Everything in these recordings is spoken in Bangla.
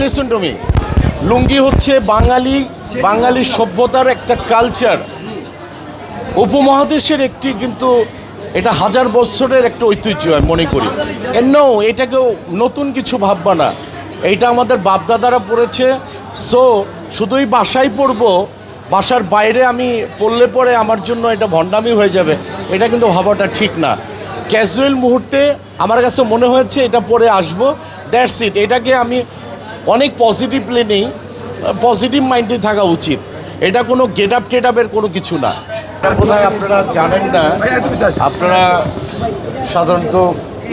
Listen to me. লুঙ্গি হচ্ছে বাঙালি বাঙালি সভ্যতার একটা কালচার উপমহাদেশের একটি কিন্তু এটা হাজার বছরের একটা ঐতিহ্য, আমি মনে করি। নো এটাকেও নতুন কিছু ভাববা না। এইটা আমাদের বাপদাদারা পড়েছে। সো শুধুই বাসায় পড়ব, বাসার বাইরে আমি পড়লে পরে আমার জন্য এটা ভণ্ডামি হয়ে যাবে। এটা কিন্তু ভাবাটা ঠিক না। ক্যাজুয়াল মুহূর্তে আমার কাছে মনে হয়েছে এটা পরে আসব। দ্যাটস ইট এটাকে আমি অনেক পজিটিভলি নেই পজিটিভ মাইন্ডে থাকা উচিত। এটা কোনো গেট আপ টেট আপের কোনো কিছু না। বোধহয় আপনারা জানেন না। আপনারা সাধারণত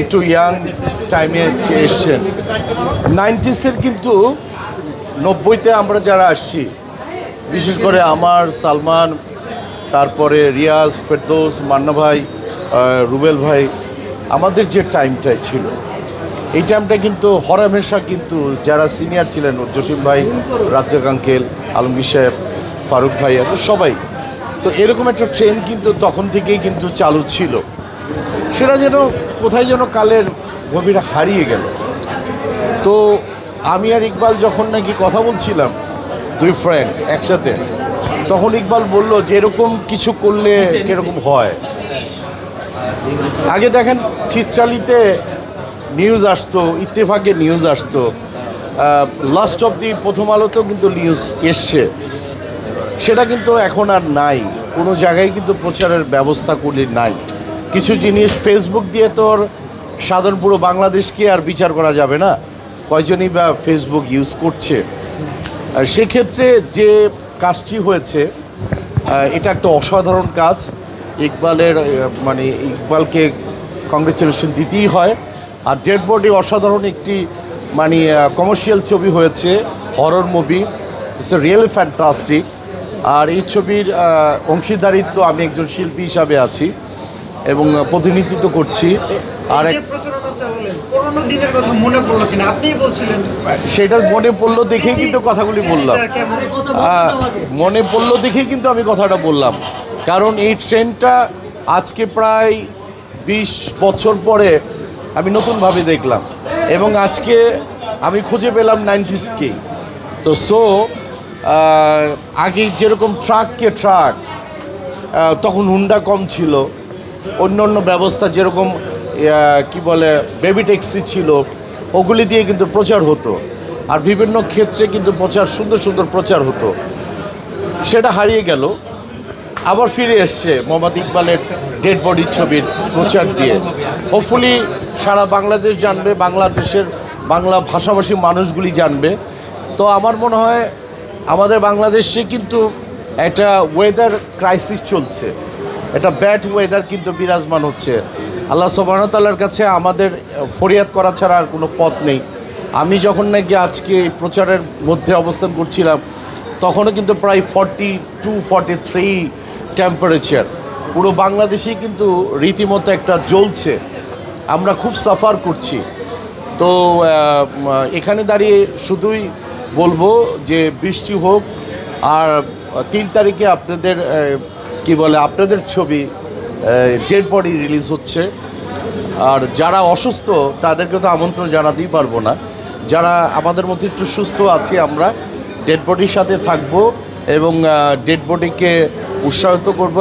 একটু ইয়াং টাইমে এসছেন। নাইনটিসের কিন্তু নব্বইতে আমরা যারা আসছি, বিশেষ করে আমার, সালমান, তারপরে রিয়াজ, ফেরদৌস, মান্না ভাই রুবেল ভাই, আমাদের যে টাইমটাই ছিল এই টাইমটা কিন্তু হরহামেশা কিন্তু যারা সিনিয়র ছিলেন, জসিম ভাই, রাজ্জাক আঙ্কেল, আলমগীর সাহেব, ফারুক ভাই সবাই। তো এরকম একটা ট্রেন কিন্তু তখন থেকেই কিন্তু চালু ছিল। সেটা যেন কোথায় যেন কালের গভীরে হারিয়ে গেল। তো আমি আর ইকবাল যখন নাকি কথা বলছিলাম, দুই ফ্রেন্ড একসাথে, তখন ইকবাল বলল যে এরকম কিছু করলে কীরকম হয়? আগে দেখেন চিত্রালিতে নিউজ আসতো, ইত্তেফাকে নিউজ আসতো। লাস্ট অব দি প্রথম আলোতেও কিন্তু নিউজ এসছে। সেটা কিন্তু এখন আর নাই। কোনো জায়গায় কিন্তু প্রচারের ব্যবস্থা করলে নাই। কিছু জিনিস ফেসবুক দিয়ে তোর সাধারণ পুরো বাংলাদেশকে আর বিচার করা যাবে না। কয়জনই বা ফেসবুক ইউজ করছে। সেক্ষেত্রে যে কাজটি হয়েছে এটা একটা অসাধারণ কাজ। ইকবালের মানে ইকবালকে কংগ্রেচুলেশন দিতেই হয়। আর ডেড বডি অসাধারণ একটি মানে কমার্শিয়াল ছবি হয়েছে horror movie it's really fantastic আর এই ছবির অংশীদারিত্ব আমি একজন শিল্পী হিসাবে আছি এবং প্রতিনিধিত্ব করছি। আর এক যে প্রচারণা চালালেন পুরোনো দিনের কথা মনে পড়ল কিনা? আপনিই বলছিলেন। সেটা মনে পড়ল দেখেই কিন্তু কথাগুলি বললাম। মনে পড়ল দেখেই কিন্তু আমি কথাটা বললাম। কারণ এই ট্রেনটা আজকে প্রায় বিশ বছর পরে আমি নতুনভাবে দেখলাম। এবং আজকে আমি খুঁজে পেলাম নাইনটিসকে তো সো আগে যেরকম ট্রাককে ট্রাক তখন হুন্ডা কম ছিল। অন্য অন্য ব্যবস্থা যেরকম কি বলে বেবি ট্যাক্সি ছিল, ওগুলি দিয়ে কিন্তু প্রচার হতো। আর বিভিন্ন ক্ষেত্রে কিন্তু প্রচার, সুন্দর সুন্দর প্রচার হতো। সেটা হারিয়ে গেল। আবার ফিরে এসছে মোহাম্মদ ইকবালের ডেড বডির ছবির প্রচার দিয়ে। হোপফুলি সারা বাংলাদেশ জানবে, বাংলাদেশের বাংলা ভাষাভাষী মানুষগুলি জানবে। তো আমার মনে হয় আমাদের বাংলাদেশে কিন্তু একটা ওয়েদার ক্রাইসিস চলছে। একটা ব্যাড ওয়েদার কিন্তু বিরাজমান হচ্ছে। আল্লাহ সোবানতাল্লার কাছে আমাদের ফরিয়াদ করা ছাড়া আর কোনো পথ নেই। আমি যখন নাকি আজকে এই প্রচারের মধ্যে অবস্থান করছিলাম, তখনও কিন্তু প্রায় forty two forty three temperature পুরো বাংলাদেশেই কিন্তু রীতিমতো একটা জ্বলছে। আমরা খুব সাফার করছি। তো এখানে দাঁড়িয়ে শুধুই বলব যে বৃষ্টি হোক আর তিন তারিখে আপনাদের কি বলে, আপনাদের ছবি ডেড বডি রিলিজ হচ্ছে। আর যারা অসুস্থ, তাদেরকে তো আমন্ত্রণ জানাতেই পারব না। যারা আমাদের মধ্যে একটু সুস্থ আছি আমরা ডেড বডির সাথে থাকব। এবং ডেড বডিকে উৎসাহিত করব।